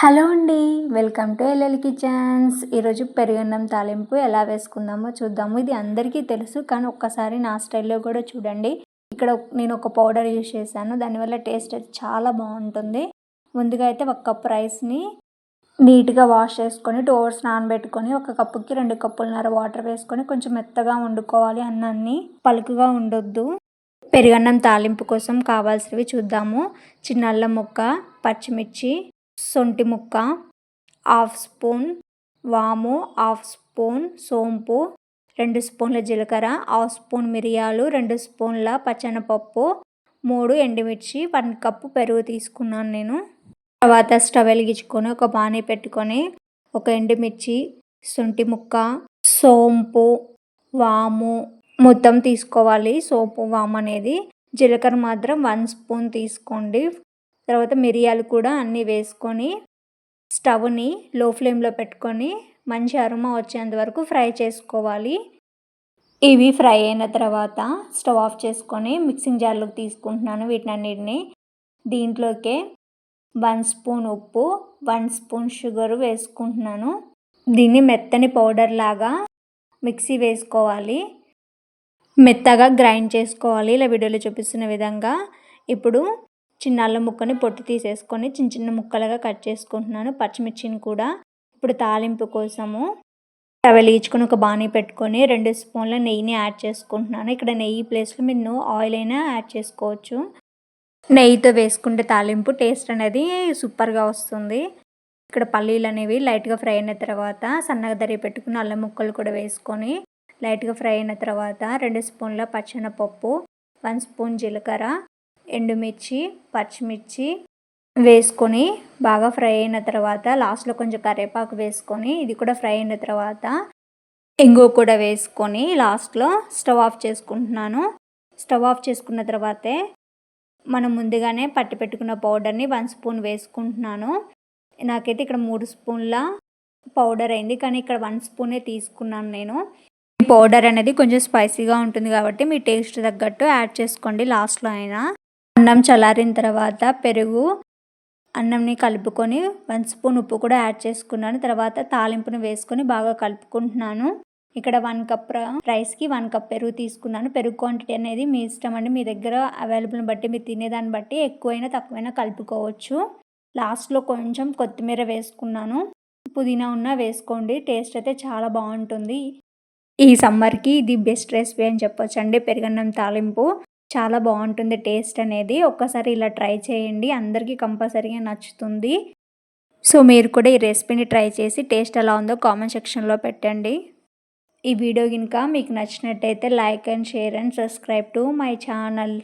Hello అండి welcome to LL kitchens. ఈరోజు పెరుగన్నం తాలింపు ఎలా వేసుకుందామో చూద్దాము. ఇది అందరికీ తెలుసు కానీ ఒక్కసారి నా స్టైల్లో కూడా చూడండి. ఇక్కడ నేను ఒక పౌడర్ యూజ్ చేశాను దానివల్ల టేస్ట్ చాలా బాగుంటుంది. ముందుగా అయితే ఒక కప్ రైస్ని నీట్గా వాష్ చేసుకొని టూ అవర్స్ నానబెట్టుకొని ఒక కప్పుకి రెండు కప్పులన్నర వాటర్ వేసుకొని కొంచెం మెత్తగా వండుకోవాలి అన్నాన్ని. పలుకుగా ఉండొద్దు. పెరుగన్నం తాలింపు కోసం కావాల్సినవి చూద్దాము. చిన్న అల్లం ముక్క పచ్చిమిర్చి సొంటి ముక్క హాఫ్ స్పూన్ వాము హాఫ్ స్పూన్ సోంపు రెండు స్పూన్ల జీలకర్ర హాఫ్ స్పూన్ మిరియాలు రెండు స్పూన్ల పచ్చనపప్పు మూడు ఎండుమిర్చి వన్ కప్పు పెరుగు తీసుకున్నాను నేను. తర్వాత స్టవ్ వెలిగించుకొని ఒక బాణీ పెట్టుకొని ఒక ఎండుమిర్చి శొంఠి ముక్క సోంపు వాము మొత్తం తీసుకోవాలి. సోపు వాము అనేది జీలకర్ర మాత్రం వన్ స్పూన్ తీసుకోండి. తర్వాత మిరియాలు కూడా అన్నీ వేసుకొని స్టవ్ని లో ఫ్లేమ్లో పెట్టుకొని మంచి అరుమ వచ్చేంత వరకు ఫ్రై చేసుకోవాలి. ఇవి ఫ్రై అయిన తర్వాత స్టవ్ ఆఫ్ చేసుకొని మిక్సింగ్ జార్లోకి తీసుకుంటున్నాను వీటినన్నిటిని దీంట్లోకే వన్ స్పూన్ ఉప్పు వన్ స్పూన్ షుగర్ వేసుకుంటున్నాను. దీన్ని మెత్తని పౌడర్ లాగా మిక్సీ వేసుకోవాలి. మెత్తగా గ్రైండ్ చేసుకోవాలి. ఇలా వీడియోలో చూపిస్తున్న విధంగా. ఇప్పుడు చిన్న అల్లం ముక్కని పొట్టు తీసేసుకొని చిన్న చిన్న ముక్కలుగా కట్ చేసుకుంటున్నాను. పచ్చిమిర్చిని కూడా ఇప్పుడు తాలింపు కోసము టవెల్ ఈచుకొని ఒక బాణీ పెట్టుకొని రెండు స్పూన్ల నెయ్యిని యాడ్ చేసుకుంటున్నాను. ఇక్కడ నెయ్యి ప్లేస్లో మీరు ఆయిల్ అయినా యాడ్ చేసుకోవచ్చు. నెయ్యితో వేసుకుంటే తాలింపు టేస్ట్ అనేది సూపర్గా వస్తుంది. ఇక్కడ పల్లీలు అనేవి లైట్గా ఫ్రై అయిన తర్వాత సన్నగా దరి పెట్టుకుని అల్లం ముక్కలు కూడా వేసుకొని లైట్గా ఫ్రై అయిన తర్వాత రెండు స్పూన్ల పచ్చనపప్పు వన్ స్పూన్ జీలకర్ర ఎండుమిర్చి పచ్చిమిర్చి వేసుకొని బాగా ఫ్రై అయిన తర్వాత లాస్ట్లో కొంచెం కరివేపాకు వేసుకొని ఇది కూడా ఫ్రై అయిన తర్వాత ఇంగు కూడా వేసుకొని లాస్ట్లో స్టవ్ ఆఫ్ చేసుకుంటున్నాను. స్టవ్ ఆఫ్ చేసుకున్న తర్వాతే మనం ముందుగానే పట్టి పెట్టుకున్న పౌడర్ని వన్ స్పూన్ వేసుకుంటున్నాను. నాకైతే ఇక్కడ మూడు స్పూన్ల పౌడర్ అయింది కానీ ఇక్కడ వన్ స్పూనే తీసుకున్నాను నేను. ఈ పౌడర్ అనేది కొంచెం స్పైసీగా ఉంటుంది కాబట్టి మీ టేస్ట్ తగ్గట్టు యాడ్ చేసుకోండి లాస్ట్లో అయినా. అన్నం చల్లారిన తర్వాత పెరుగు అన్నంని కలుపుకొని వన్ స్పూన్ ఉప్పు కూడా యాడ్ చేసుకున్నాను. తర్వాత తాలింపును వేసుకొని బాగా కలుపుకుంటున్నాను. ఇక్కడ వన్ కప్ రైస్కి వన్ కప్ పెరుగు తీసుకున్నాను. పెరుగు క్వాంటిటీ అనేది మీ ఇష్టం అండి. మీ దగ్గర అవైలబుల్ని బట్టి మీరు తినేదాన్ని బట్టి ఎక్కువైనా తక్కువైనా కలుపుకోవచ్చు. లాస్ట్లో కొంచెం కొత్తిమీర వేసుకున్నాను. పుదీనా ఉన్న వేసుకోండి. టేస్ట్ అయితే చాలా బాగుంటుంది. ఈ సమ్మర్కి ఇది బెస్ట్ రెసిపీ అని చెప్పొచ్చండి. పెరుగన్నం తాలింపు. చాలా బాగుంటుంది టేస్ట్ అనేది. ఒక్కసారి ఇలా ట్రై చేయండి. అందరికీ కంపల్సరీగా నచ్చుతుంది. సో మీరు కూడా ఈ రెసిపీని ట్రై చేసి టేస్ట్ ఎలా ఉందో కామెంట్ సెక్షన్లో పెట్టండి. ఈ వీడియో కనుక మీకు నచ్చినట్టయితే like and share and subscribe to my channel.